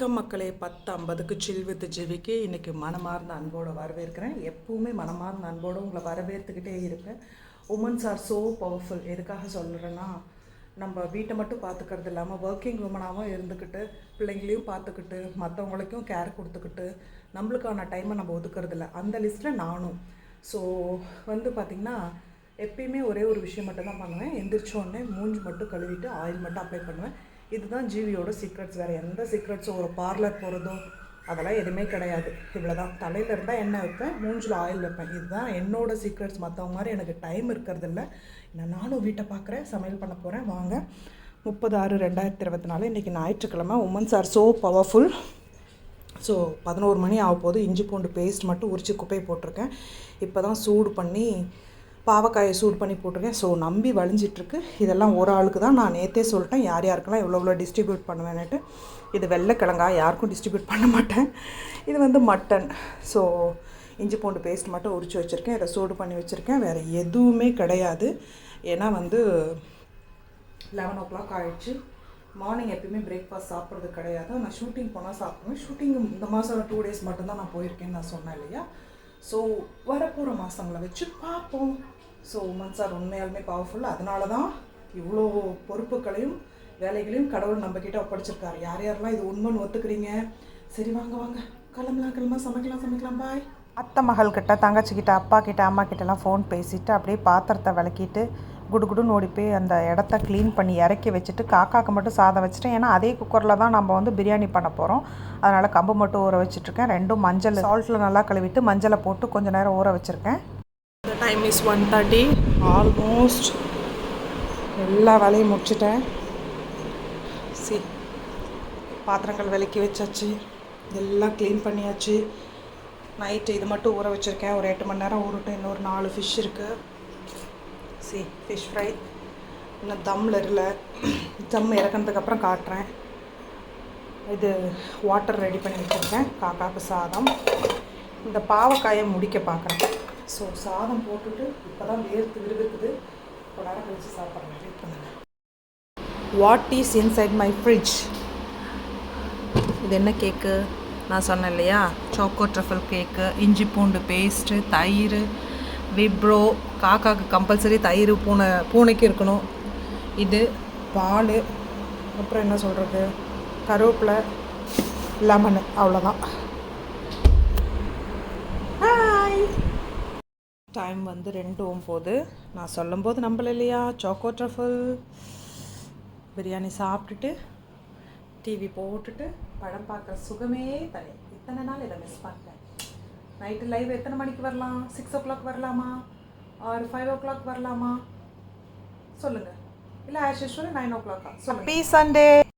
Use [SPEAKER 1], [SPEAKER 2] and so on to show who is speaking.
[SPEAKER 1] வணக்கம் மக்களே. பத்து ஐம்பதுக்கு சில் வித்து ஜிவிக்கு இன்றைக்கி மனமார்ந்த அன்போடு வரவேற்கிறேன். எப்பவுமே மனமார்ந்த அன்போடு உங்களை வரவேற்றுக்கிட்டே இருப்பேன். உமன்ஸ் ஆர் ஸோ பவர்ஃபுல் எதுக்காக சொல்கிறேன்னா நம்ம வீட்டை மட்டும் பார்த்துக்கிறது இல்லாமல் ஒர்க்கிங் உமனாகவும் இருந்துக்கிட்டு பிள்ளைங்களையும் பார்த்துக்கிட்டு மற்றவங்களுக்கும் கேர் கொடுத்துக்கிட்டு நம்மளுக்கான டைமை நம்ம ஒதுக்கிறது இல்லை. அந்த லிஸ்ட்டில் நானும். ஸோ வந்து பார்த்திங்கன்னா எப்பயுமே ஒரே ஒரு விஷயம் மட்டும் தான் பண்ணுவேன். எந்திரிச்ச உடனே மூஞ்சி மட்டும் கழுவிட்டு ஆயில் மட்டும் அப்ளை பண்ணுவேன். இதுதான் ஜீவியோட சீக்ரெட்ஸ் வேறு எந்த சீக்ரெட்ஸும் ஒரு பார்லர் போகிறதோ அதெல்லாம் எதுவுமே கிடையாது. இவ்வளோ தான் தலையில் இருந்தால் எண்ணெய் வைப்பேன் மூஞ்சில் ஆயில் வைப்பேன். இதுதான் என்னோட சீக்ரெட்ஸ் மற்றவங்க மாதிரி எனக்கு டைம் இருக்கிறது இல்லை. நான் நானும் வீட்டை பார்க்குறேன் சமையல் பண்ண போகிறேன் வாங்க. முப்பது ஆறு ரெண்டாயிரத்தி இருபத்தி நாலு இன்றைக்கி ஞாயிற்றுக்கிழமை. Women's are so powerful so பதினோரு மணி ஆக போது இஞ்சி பூண்டு பேஸ்ட் மட்டும் உரிச்சு குப்பையை போட்டிருக்கேன். இப்போ தான் சூடு பண்ணி பாவக்காயை சூடு பண்ணி போட்டிருக்கேன். ஸோ நம்பி வழிஞ்சிட்ருக்கு. இதெல்லாம் ஒரு ஆளுக்கு தான் நான் நேற்றே சொல்லிட்டேன். யார் யாருக்கெல்லாம் எவ்வளோ எவ்வளோ டிஸ்ட்ரிபியூட் பண்ணுவேன்னுட்டு. இது வெள்ளைக்கிழங்கா யாருக்கும் டிஸ்ட்ரிபியூட் பண்ண மாட்டேன். இது வந்து மட்டன் ஸோ இஞ்சி பூண்டு பேஸ்ட் மட்டும் உரிச்சு வச்சுருக்கேன். இதை சூடு பண்ணி வச்சுருக்கேன். வேறு எதுவுமே கிடையாது. ஏன்னா வந்து லெவன் ஓ கிளாக் ஆகிடுச்சு மார்னிங் எப்பயுமே பிரேக்ஃபாஸ்ட் சாப்பிட்றது கிடையாது. நான் ஷூட்டிங் போனால் சாப்பிடுவேன். ஷூட்டிங் இந்த மாதம் டூ டேஸ் மட்டும்தான் நான் போயிருக்கேன்னு நான் சொன்னேன் இல்லையா? ஸோ வரப்போகிற மாதங்களை வச்சு பார்ப்போம். ஸோ உமன்ஸ் சார் உண்மையாலுமே பவர்ஃபுல் அதனால தான் இவ்வளோ பொறுப்புகளையும் வேலைகளையும் கடவுள் நம்மக்கிட்ட ஒப்படைச்சிருக்காரு. யார் யாரெல்லாம் இது உண்மைன்னு ஒத்துக்கிறீங்க? சரி வாங்க வாங்க. கிளம்பலாம் கிளம்பலாம். சமைக்கலாம் சமைக்கலாம். பாய்
[SPEAKER 2] அத்தை மகள்கிட்ட தங்கச்சிக்கிட்ட அப்பா கிட்ட அம்மா கிட்டலாம் ஃபோன் பேசிட்டு அப்படியே பாத்திரத்தை விளக்கிட்டு குடுகுடுன்னு ஓடி போய் அந்த இடத்த க்ளீன் பண்ணி இறக்கி வச்சுட்டு காக்காக்கு மட்டும் சாதம் வச்சுட்டேன். ஏன்னா அதே குக்கரில் தான் நம்ம வந்து பிரியாணி பண்ண போகிறோம் அதனால் கம்பு மட்டும் ஊற வச்சுட்ருக்கேன் ரெண்டும் மஞ்சள் சால்ட்டில் நல்லா கழுவிட்டு மஞ்சளை போட்டு கொஞ்சம் நேரம் ஊற வச்சுருக்கேன்.
[SPEAKER 1] The time is one thirty almost எல்லா வேலையும் முடிச்சிட்டேன். சி பாத்திரங்கள் விலக்கி வச்சாச்சு. எல்லாம் க்ளீன் பண்ணியாச்சு. நைட்டு இது மட்டும் ஊற வச்சுருக்கேன். ஒரு எட்டு மணி நேரம் ஊறட்டும். இன்னொரு நாலு ஃபிஷ் இருக்குது சி ஃபிஷ் ஃப்ரை இன்னும் தம்மில் இல்லை தம் இறக்குனதுக்கப்புறம் காட்டுறேன். இது வாட்டர் ரெடி பண்ணி வச்சுருக்கேன். காக்காக்கு சாதம். இந்த பாவக்காயை முடிக்க பார்க்குறேன் ஸோ சாதம் போட்டுட்டு இப்போ தான் வேர்த்து விருகுது ஒரு நேரம் கழிச்சு சாப்பிட்றேன். வெயிட் பண்ணுங்க. What is inside my fridge இது என்ன கேக்கு நான் சொன்னேன் இல்லையா? சாக்கோ ட்ரஃபல் கேக்கு இஞ்சி பூண்டு பேஸ்ட்டு தயிர் விப்ரோ காக்காக்கு கம்பல்சரி தயிர் பூனை பூனைக்கு இருக்கணும். இது பால் அப்புறம் என்ன சொல்கிறது கருவேப்பிலை லெமனு அவ்வளோதான் ஹாய் டைம் வந்து ரெண்டு போது நான் சொல்லும்போது நம்பல இல்லையா? சாக்கோ ட்ரஃபல் பிரியாணி சாப்பிட்டுட்டு டிவி போட்டுட்டு படம் பார்க்குற சுகமே தனி இத்தனை நாள் இதை மிஸ் பண்ணிட்டேன். நைட்டு லைவ் எத்தனை மணிக்கு வரலாம்? சிக்ஸ் ஓ கிளாக் வரலாமா? ஆர் ஃபைவ் ஓ கிளாக் வரலாமா? சொல்லுங்கள் இல்லை ஆஷ் யூஸ்வல் நைன் ஓ கிளாக்கா சொல்லுங்கள்
[SPEAKER 2] ஹாப்பி சண்டே